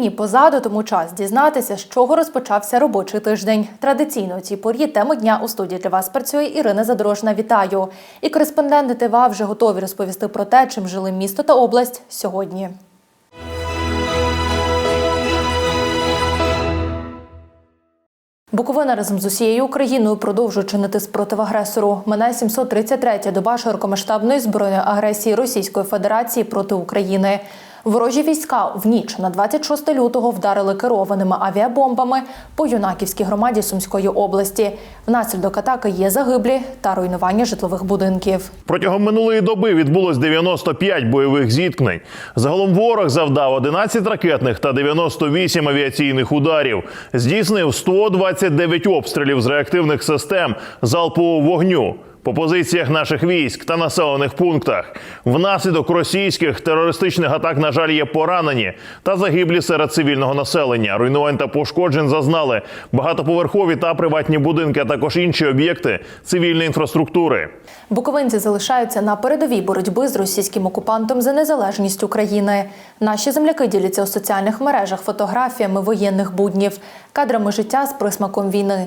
Вихідні позаду, тому час дізнатися, з чого розпочався робочий тиждень. Традиційно у цій порі теми дня у студії для вас працює Ірина Задорожна. Вітаю! І кореспонденти ТВА вже готові розповісти про те, чим жили місто та область сьогодні. Буковина разом з усією Україною продовжує чинити спротив агресору. Мине 733-я доба широкомасштабної збройної агресії Російської Федерації проти України. Ворожі війська в ніч на 26 лютого вдарили керованими авіабомбами по юнаківській громаді Сумської області. Внаслідок атаки є загиблі та руйнування житлових будинків. Протягом минулої доби відбулось 95 бойових зіткнень. Загалом ворог завдав 11 ракетних та 98 авіаційних ударів. Здійснив 129 обстрілів з реактивних систем залпового вогню. По позиціях наших військ та населених пунктах внаслідок російських терористичних атак, на жаль, є поранені та загиблі серед цивільного населення. Руйнувань та пошкоджень зазнали багатоповерхові та приватні будинки, а також інші об'єкти цивільної інфраструктури. Буковинці залишаються на передовій боротьби з російським окупантом за незалежність України. Наші земляки діляться у соціальних мережах фотографіями воєнних буднів, кадрами життя з присмаком війни.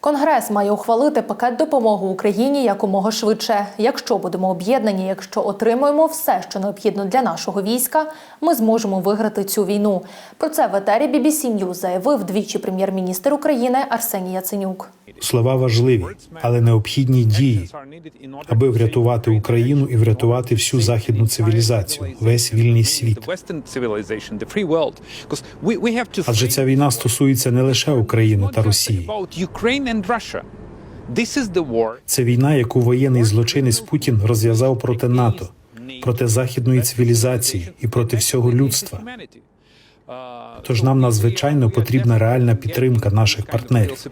Конгрес має ухвалити пакет допомоги Україні якомога швидше. Якщо будемо об'єднані, якщо отримуємо все, що необхідно для нашого війська, ми зможемо виграти цю війну. Про це в етері BBC News заявив двічі прем'єр-міністр України Арсеній Яценюк. Слова важливі, але необхідні дії, аби врятувати Україну і врятувати всю західну цивілізацію, весь вільний світ. Адже ця війна стосується не лише України та Росії. Це війна, яку воєнний злочинець Путін розв'язав проти НАТО, проти західної цивілізації і проти всього людства. Тож нам надзвичайно потрібна реальна підтримка наших партнерів.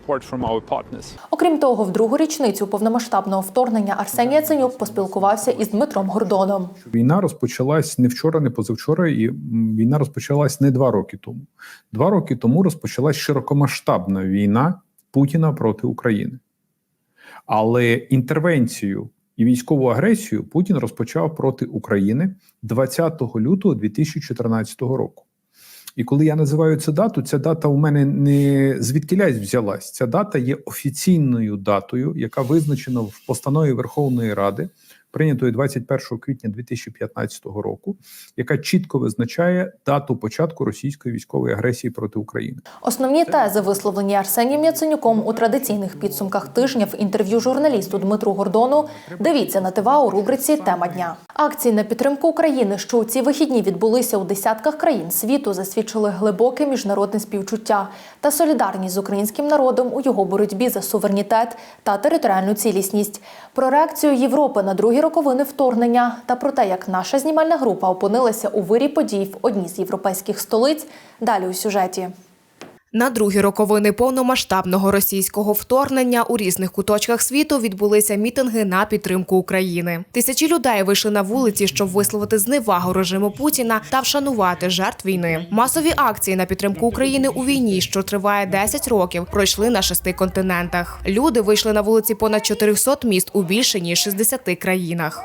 Окрім того, в другу річницю повномасштабного вторгнення Арсеній Яценюк поспілкувався із Дмитром Гордоном. Війна розпочалась не вчора, не позавчора, і війна розпочалась не два роки тому. Два роки тому розпочалась широкомасштабна війна Путіна проти України. Але інтервенцію і військову агресію Путін розпочав проти України 20 лютого 2014 року. І коли я називаю цю дату, ця дата у мене не звідкилясь взялась. Ця дата є офіційною датою, яка визначена в постанові Верховної Ради, прийнятої 21 квітня 2015 року, яка чітко визначає дату початку російської військової агресії проти України. Основні тези, висловлені Арсенієм Яценюком у традиційних підсумках тижня в інтерв'ю журналісту Дмитру Гордону. Дивіться на ТВА у рубриці Тема дня. Акції на підтримку України, що у ці вихідні відбулися у десятках країн світу, засвідчили глибоке міжнародне співчуття та солідарність з українським народом у його боротьбі за суверенітет та територіальну цілісність. Про реакцію Європи на другі роковини вторгнення та про те, як наша знімальна група опинилася у вирі подій в одній з європейських столиць. Далі у сюжеті. На другі роковини повномасштабного російського вторгнення у різних куточках світу відбулися мітинги на підтримку України. Тисячі людей вийшли на вулиці, щоб висловити зневагу режиму Путіна та вшанувати жертв війни. Масові акції на підтримку України у війні, що триває 10 років, пройшли на шести континентах. Люди вийшли на вулиці понад 400 міст у більше ніж 60 країнах.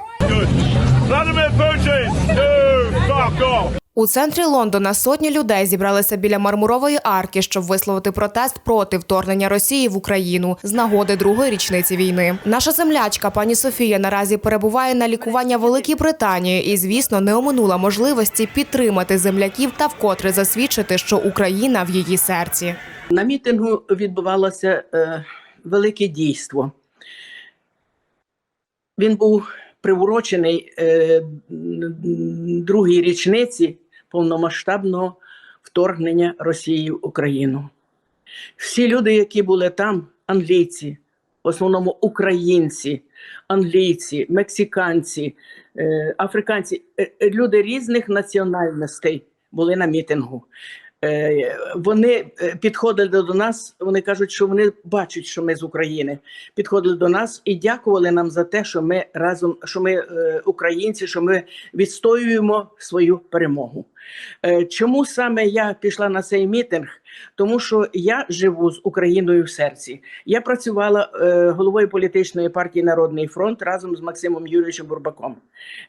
У центрі Лондона сотні людей зібралися біля мармурової арки, щоб висловити протест проти вторгнення Росії в Україну з нагоди другої річниці війни. Наша землячка пані Софія наразі перебуває на лікування Великій Британії і, звісно, не оминула можливості підтримати земляків та вкотре засвідчити, що Україна в її серці. На мітингу відбувалося е, велике дійство. Він був приурочений е, другій річниці повномасштабного вторгнення Росії в Україну. Всі люди, які були там, англійці, в основному українці, англійці, мексиканці, е, африканці, е, е, люди різних національностей були на мітингу. Е, Вони е, підходили до нас. Вони кажуть, що вони бачать, що ми з України. Підходили до нас і дякували нам за те, що ми разом, що ми е, українці, що ми відстоюємо свою перемогу. Чому саме я пішла на цей мітинг? Тому що я живу з Україною в серці. Я працювала головою політичної партії Народний фронт разом з Максимом Юрійовичем Бурбаком.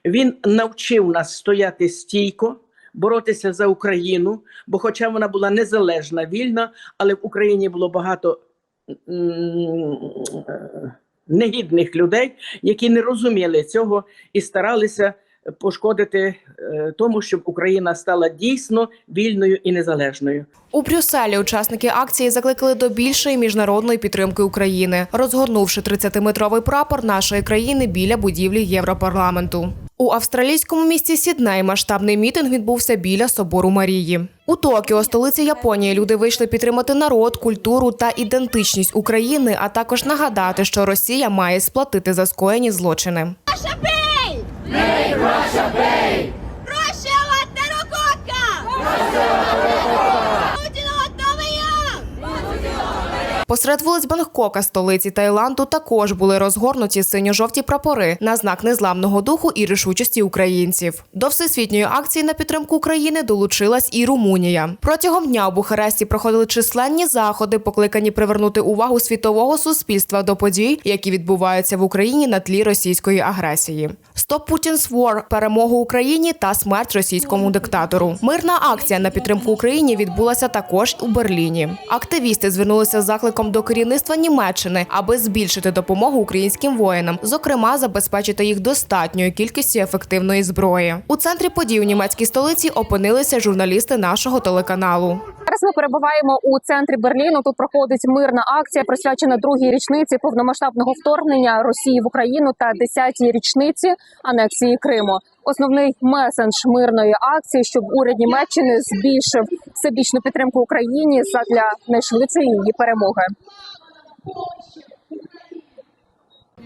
Він навчив нас стояти стійко, боротися за Україну, бо, хоча вона була незалежна, вільна, але в Україні було багато е, негідних людей, які не розуміли цього і старалися пошкодити е, тому, щоб Україна стала дійсно вільною і незалежною. У Брюсселі учасники акції закликали до більшої міжнародної підтримки України, розгорнувши 30-метровий прапор нашої країни біля будівлі Європарламенту. У австралійському місті Сідней масштабний мітинг відбувся біля собору Марії. У Токіо, столиці Японії, люди вийшли підтримати народ, культуру та ідентичність України, а також нагадати, що Росія має сплатити за скоєні злочини. Make Russia pay! Посеред вулиць Бангкока, столиці Таїланду, також були розгорнуті синьо-жовті прапори на знак незламного духу і рішучості українців. До всесвітньої акції на підтримку України долучилась і Румунія. Протягом дня у Бухаресті проходили численні заходи, покликані привернути увагу світового суспільства до подій, які відбуваються в Україні на тлі російської агресії. Стоп Путін's War – перемогу Україні та смерть російському диктатору. Мирна акція на підтримку Україні відбулася також у Берліні. Активісти звернулися з закликом до керівництва Німеччини, аби збільшити допомогу українським воїнам, зокрема забезпечити їх достатньою кількістю ефективної зброї. У центрі подій у німецькій столиці опинилися журналісти нашого телеканалу. Зараз ми перебуваємо у центрі Берліну. Тут проходить мирна акція, присвячена другій річниці повномасштабного вторгнення Росії в Україну та 10-й річниці анексії Криму. Основний месендж мирної акції, щоб уряд Німеччини збільшив всебічну підтримку Україні задля найшвидшої її перемоги.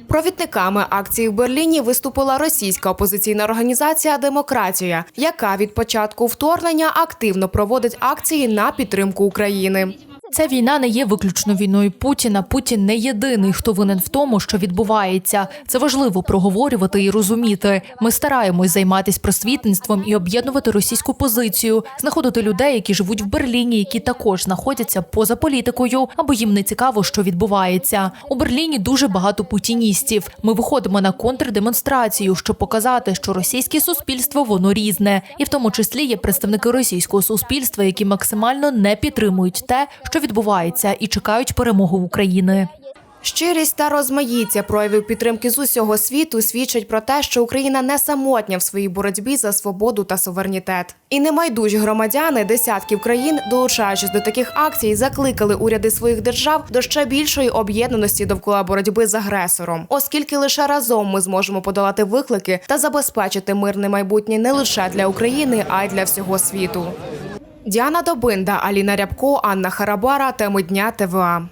Провідниками акції в Берліні виступила російська опозиційна організація Демократія, яка від початку вторгнення активно проводить акції на підтримку України. Ця війна не є виключно війною Путіна. Путін не єдиний, хто винен в тому, що відбувається. Це важливо проговорювати і розуміти. Ми стараємось займатися просвітництвом і об'єднувати російську позицію, знаходити людей, які живуть в Берліні, які також знаходяться поза політикою, або їм не цікаво, що відбувається. У Берліні дуже багато путіністів. Ми виходимо на контрдемонстрацію, щоб показати, що російське суспільство воно різне, і в тому числі є представники російського суспільства, які максимально не підтримують те, що відбувається, і чекають перемоги України. Щирість та розмаїття проявів підтримки з усього світу свідчать про те, що Україна не самотня в своїй боротьбі за свободу та суверенітет. І немайдужі громадяни десятків країн, долучаючись до таких акцій, закликали уряди своїх держав до ще більшої об'єднаності довкола боротьби з агресором, оскільки лише разом ми зможемо подолати виклики та забезпечити мирне майбутнє не лише для України, а й для всього світу. Діана Добинда, Аліна Рябко, Анна Харабара. Теми дня ТВА.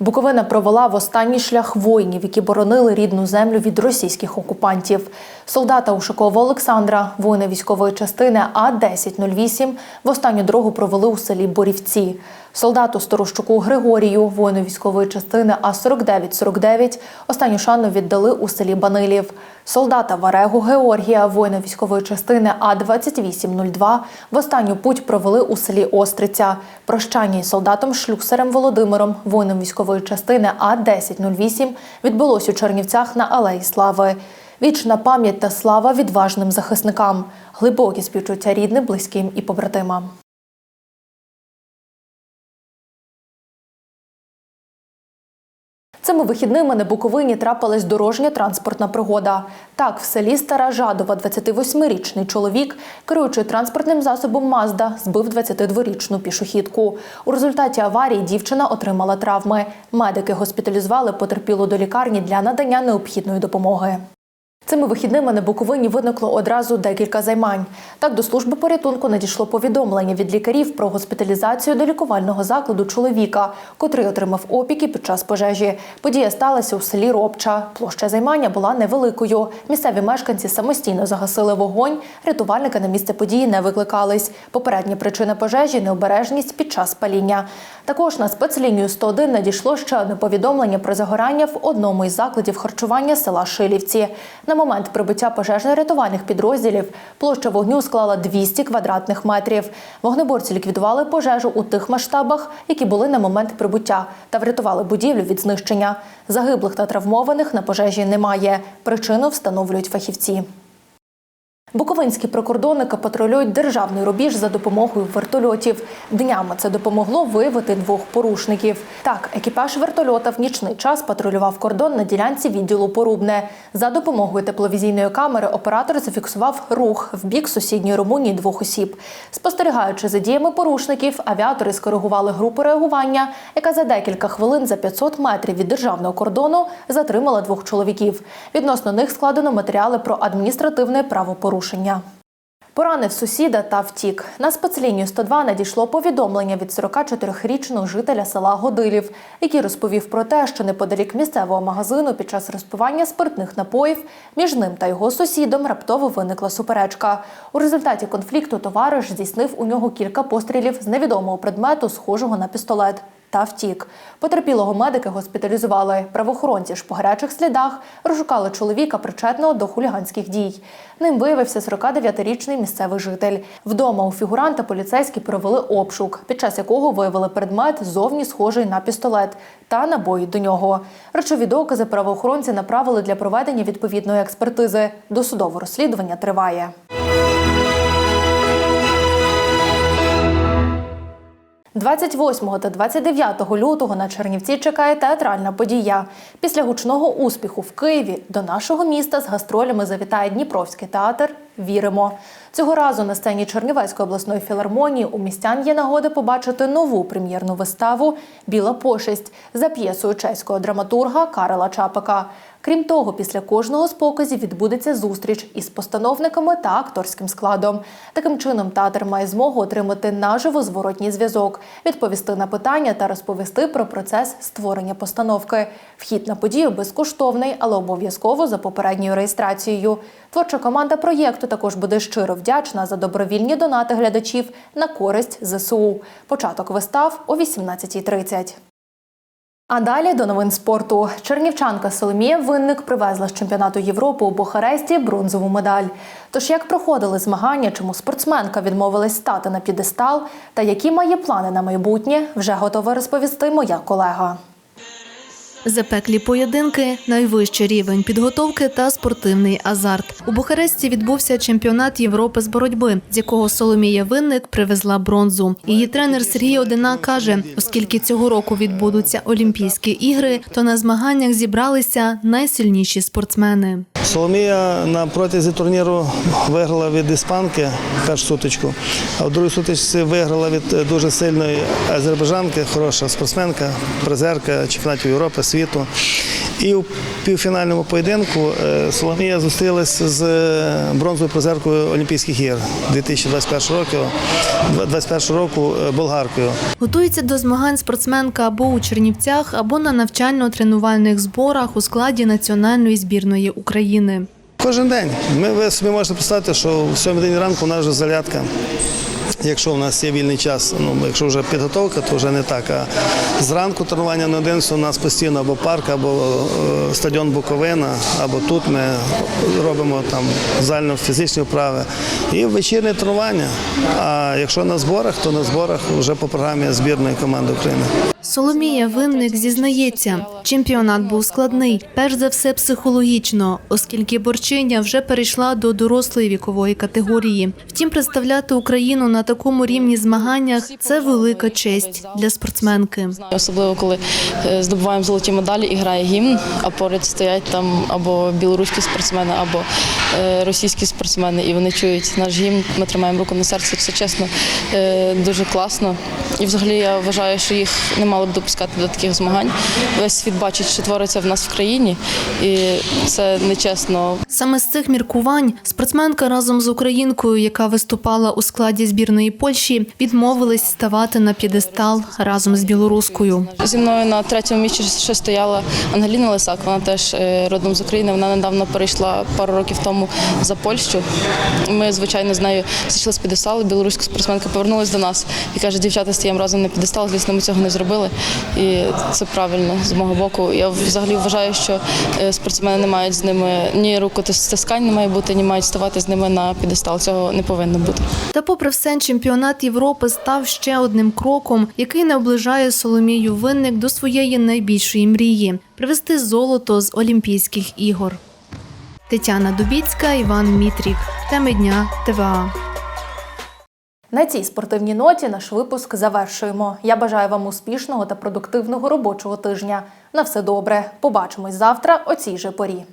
Буковина провела в останній шлях воїнів, які боронили рідну землю від російських окупантів. Солдата Ушакова Олександра, воїна військової частини А 1008 в останню дорогу провели у селі Борівці. Солдату Сторощуку Григорію, воїну військової частини А 4949 останню шану віддали у селі Банилів. Солдата Варегу Георгія, воїна військової частини А 2802 в останню путь провели у селі Остриця. Прощання із солдатом Шлюсарем Володимиром, воїном військової частини А 1008 відбулось у Чернівцях на Алеї Слави. Вічна пам'ять та слава відважним захисникам, глибокі співчуття рідним, близьким і побратимам. Цими вихідними на Буковині трапилась дорожня транспортна пригода. Так, в селі Стара Жадова 28-річний чоловік, керуючи транспортним засобом Мазда, збив 22-річну пішохідку. У результаті аварії дівчина отримала травми. Медики госпіталізували потерпілу до лікарні для надання необхідної допомоги. Цими вихідними на Буковині виникло одразу декілька займань. Так до служби порятунку надійшло повідомлення від лікарів про госпіталізацію до лікувального закладу чоловіка, котрий отримав опіки під час пожежі. Подія сталася у селі Робча. Площа займання була невеликою. Місцеві мешканці самостійно загасили вогонь. Рятувальники на місце події не викликались. Попередня причина пожежі необережність під час паління. Також на спецлінію 101 надійшло ще одне повідомлення про загорання в одному із закладів харчування села Шилівці. На момент прибуття пожежно-рятувальних підрозділів площа вогню склала 200 квадратних метрів. Вогнеборці ліквідували пожежу у тих масштабах, які були на момент прибуття, та врятували будівлю від знищення. Загиблих та травмованих на пожежі немає. Причину встановлюють фахівці. Буковинські прикордонники патрулюють державний рубіж за допомогою вертольотів. Днями це допомогло виявити двох порушників. Так, екіпаж вертольота в нічний час патрулював кордон на ділянці відділу Порубне. За допомогою тепловізійної камери оператор зафіксував рух в бік сусідньої Румунії двох осіб. Спостерігаючи за діями порушників, авіатори скоригували групу реагування, яка за декілька хвилин за 500 метрів від державного кордону затримала двох чоловіків. Відносно них складено матеріали про адміністративне правопорушення. Поранив сусіда та втік. На спецлінію 102 надійшло повідомлення від 44-річного жителя села Годилів, який розповів про те, що неподалік місцевого магазину під час розпивання спиртних напоїв між ним та його сусідом раптово виникла суперечка. У результаті конфлікту товариш здійснив у нього кілька пострілів з невідомого предмету, схожого на пістолет. Та втік. Потерпілого медики госпіталізували. Правоохоронці ж по гарячих слідах розшукали чоловіка, причетного до хуліганських дій. Ним виявився 49-річний місцевий житель. Вдома у фігуранта поліцейські провели обшук, під час якого виявили предмет зовні схожий на пістолет та набої до нього. Речові докази правоохоронці направили для проведення відповідної експертизи. Досудове розслідування триває. – 28 та 29 лютого на Чернівці чекає театральна подія. Після гучного успіху в Києві до нашого міста з гастролями завітає Дніпровський театр. Віримо. Цього разу на сцені Чернівецької обласної філармонії у містян є нагода побачити нову прем'єрну виставу Біла пошесть за п'єсою чеського драматурга Карела Чапика. Крім того, після кожного з показів відбудеться зустріч із постановниками та акторським складом. Таким чином, театр має змогу отримати наживо зворотній зв'язок, відповісти на питання та розповісти про процес створення постановки. Вхід на подію безкоштовний, але обов'язково за попередньою реєстрацією. Творча команда проєкту також буде щиро вдячна за добровільні донати глядачів на користь ЗСУ. Початок вистав о 18.30. А далі до новин спорту. Чернівчанка Соломія Винник привезла з чемпіонату Європи у Бухаресті бронзову медаль. Тож як проходили змагання, чому спортсменка відмовилась стати на підестал, та які має плани на майбутнє, вже готова розповісти моя колега. Запеклі поєдинки, найвищий рівень підготовки та спортивний азарт. У Бухаресті відбувся чемпіонат Європи з боротьби, з якого Соломія Винник привезла бронзу. Її тренер Сергій Одина каже, оскільки цього року відбудуться Олімпійські ігри, то на змаганнях зібралися найсильніші спортсмени. Соломія на протязі турніру виграла від іспанки першу сутичку, а в другій сутичці виграла від дуже сильної азербайджанки, хороша спортсменка, призерка чемпіонатів Європи, світу. І у півфінальному поєдинку е, Соломія зустрілася з бронзовою призеркою Олімпійських ігор 2021 року, 21 року е, болгаркою. Готується до змагань спортсменка або у Чернівцях, або на навчально-тренувальних зборах у складі національної збірної України. Кожен день. Ми, ви собі можете представити, що в 7 день ранку у нас вже зарядка. Якщо в нас є вільний час, ну якщо вже підготовка, то вже не так. А зранку тренування на один у нас постійно або парк, або е, стадіон Буковина, або тут ми робимо там загально-фізичні вправи. І вечірнє тренування. А якщо на зборах, то на зборах вже по програмі збірної команди України. Соломія Винник зізнається, чемпіонат був складний, перш за все психологічно, оскільки борчиня вже перейшла до дорослої вікової категорії. Втім, представляти Україну на такому рівні змаганнях це велика честь для спортсменки. Особливо коли е, здобуваємо золоті медалі і грає гімн, а поряд стоять там або білоруські спортсмени, або е, російські спортсмени, і вони чують наш гімн. Ми тримаємо руку на серці. Це чесно е, дуже класно. І взагалі я вважаю, що їх не мали б допускати до таких змагань. Весь світ бачить, що твориться в нас в країні, і це нечесно. Саме з цих міркувань спортсменка разом з українкою, яка виступала у складі збірної Польщі, відмовились ставати на п'єдестал разом з білоруською. Зі мною на третьому місці ще стояла Ангеліна Лисак. Вона теж е, родом з України. Вона недавно перейшла пару років тому за Польщу. Ми, звичайно, з нею зійшли з підесталу. Білоруська спортсменка повернулася до нас і каже, дівчата стаємо разом на підестал. Звісно, ми цього не зробили. І це правильно з мого боку. Я взагалі вважаю, що е, спортсмени не мають з ними ні рукостискань не має бути, ні мають ставати з ними на підестал. Цього не повинно бути. Та, попри все, чемпіонат Європи став ще одним кроком, який наближає Соломію Винник до своєї найбільшої мрії привезти золото з Олімпійських ігор. Тетяна Дубіцька, Іван Мітрік. Теми дня ТВА. На цій спортивній ноті наш випуск завершуємо. Я бажаю вам успішного та продуктивного робочого тижня. На все добре. Побачимось завтра о цій же порі.